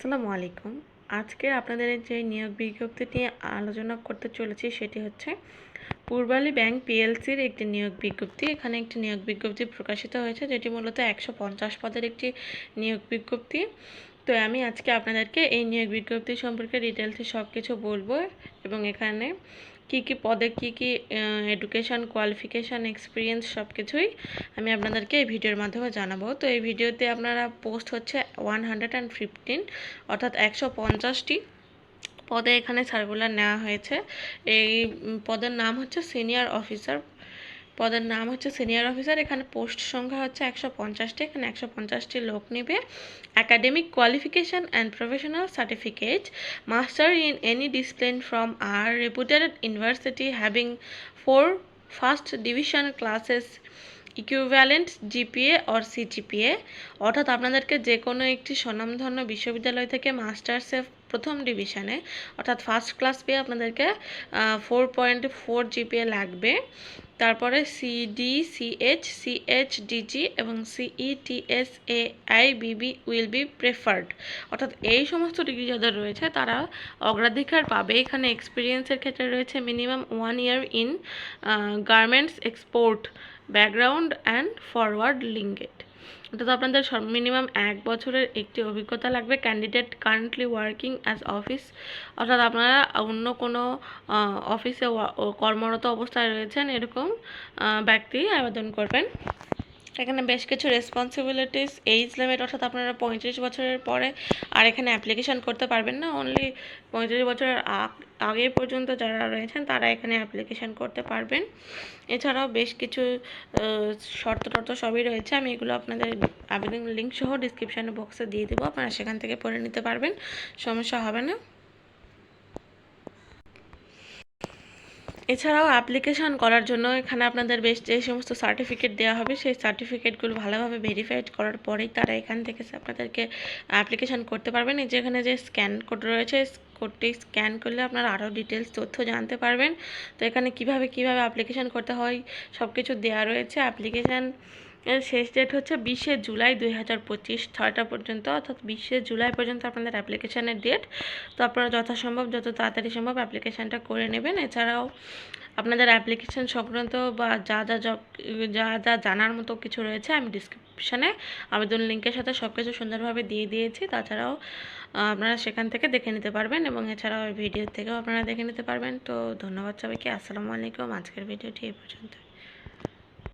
আসসালামু আলাইকুম। আজকে আপনাদের যে নিয়োগ বিজ্ঞপ্তি নিয়ে আলোচনা করতে চলেছি সেটি হচ্ছে, পূর্বালী ব্যাংক পিএলসির একটি নিয়োগ বিজ্ঞপ্তি। এখানে একটি নিয়োগ বিজ্ঞপ্তি প্রকাশিত হয়েছে, যেটি মূলত একশো পঞ্চাশ পদের একটি নিয়োগ বিজ্ঞপ্তি। তো আমি আজকে আপনাদেরকে এই নিয়োগ বিজ্ঞপ্তি সম্পর্কে ডিটেলসে সব কিছু বলব এবং এখানে কি কি পদে কি কি এডুকেশান কোয়ালিফিকেশান এক্সপিরিয়েন্স সব কিছুই আমি আপনাদেরকে এই ভিডিওর মাধ্যমে জানাব। তো এই ভিডিওতে আপনারা পোস্ট হচ্ছে ওয়ান হান্ড্রেড অ্যান্ড ফিফটিন অর্থাৎ একশো পঞ্চাশটি পদে এখানে সার্কুলার নেওয়া হয়েছে। এই পদের নাম হচ্ছে সিনিয়র অফিসার পদের নাম হচ্ছে সিনিয়র অফিসার। এখানে পোস্ট সংখ্যা হচ্ছে একশো পঞ্চাশটি। এখানে একশো পঞ্চাশটি লোক নেবে। Academic qualification and professional certificate master in any discipline from a reputed university having four first division classes equivalent GPA or CGPA অর্থাৎ আপনাদেরকে যে কোনো একটি স্বনামধন্য বিশ্ববিদ্যালয় থেকে মাস্টার্সে প্রথম ডিভিশনে অর্থাৎ ফার্স্ট ক্লাস পেয়ে আপনাদেরকে ফোর পয়েন্ট ফোর জিপিএ লাগবে। তারপরে সিডি সিএইচ সিএইচ ডিজি এবং CETS A I BB will be preferred অর্থাৎ এই সমস্ত ডিগ্রি যাদের রয়েছে, তারা অগ্রাধিকার পাবে। এখানে এক্সপিরিয়েন্সের ক্ষেত্রে রয়েছে minimum one year in garments export background and forward linked. অর্থাৎ আপনাদের সব মিনিমাম এক বছরের একটি অভিজ্ঞতা লাগবে। Candidate currently working as office. অর্থাৎ আপনারা অন্য কোনো অফিসে কর্মরত অবস্থায় রয়েছেন, এরকম ব্যক্তি আবেদন করবেন। এখানে বেশ কিছু রেসপন্সিবিলিটিস এইজ লিমিট অর্থাৎ আপনারা পঁয়ত্রিশ বছরের পরে আর এখানে অ্যাপ্লিকেশন করতে পারবেন না। অনলি পঁয়ত্রিশ বছরের আগ- পর্যন্ত যারা রয়েছেন তারা এখানে অ্যাপ্লিকেশন করতে পারবেন। এছাড়াও বেশ কিছু শর্ত টর্ত সবই রয়েছে। আমি এগুলো আপনাদের আবেদন লিঙ্ক সহ ডিসক্রিপশান বক্সে দিয়ে দেবো। আপনারা সেখান থেকে পড়ে নিতে পারবেন। সমস্যা হবে না। এছাড়াও অ্যাপ্লিকেশন করার জন্য এখানে আপনাদের বেশ যে সমস্ত সার্টিফিকেট দেওয়া হবে, সেই সার্টিফিকেটগুলো ভালোভাবে ভেরিফাইড করার পরেই তারা এখান থেকে আপনাদেরকে অ্যাপ্লিকেশান করতে পারবেন। এই যে এখানে যে স্ক্যান কোড রয়েছে কোডটি স্ক্যান করলে আপনারা আরও ডিটেলস তথ্য জানতে পারবেন। তো এখানে কীভাবে কীভাবে অ্যাপ্লিকেশান করতে হয় সব কিছু দেওয়া রয়েছে। অ্যাপ্লিকেশান এর শেষ ডেট হচ্ছে বিশে জুলাই দুই হাজার পঁচিশ, ছয়টা পর্যন্ত, অর্থাৎ বিশে জুলাই পর্যন্ত আপনাদের অ্যাপ্লিকেশানের ডেট তো আপনারা যথাসম্ভব, যত তাড়াতাড়ি সম্ভব অ্যাপ্লিকেশানটা করে নেবেন। এছাড়াও আপনাদের অ্যাপ্লিকেশান সংক্রান্ত বা যা যা যা যা জানার মতো কিছু রয়েছে, আমি ডিসক্রিপশানে আবেদন লিঙ্কের সাথে সব কিছু সুন্দরভাবে দিয়ে দিয়েছি। তাছাড়াও আপনারা সেখান থেকে দেখে নিতে পারবেন এবং এছাড়াও ভিডিও থেকেও আপনারা দেখে নিতে পারবেন। তো ধন্যবাদ সবাইকে। আসসালামু আলাইকুম। আজকের ভিডিওটি এই পর্যন্ত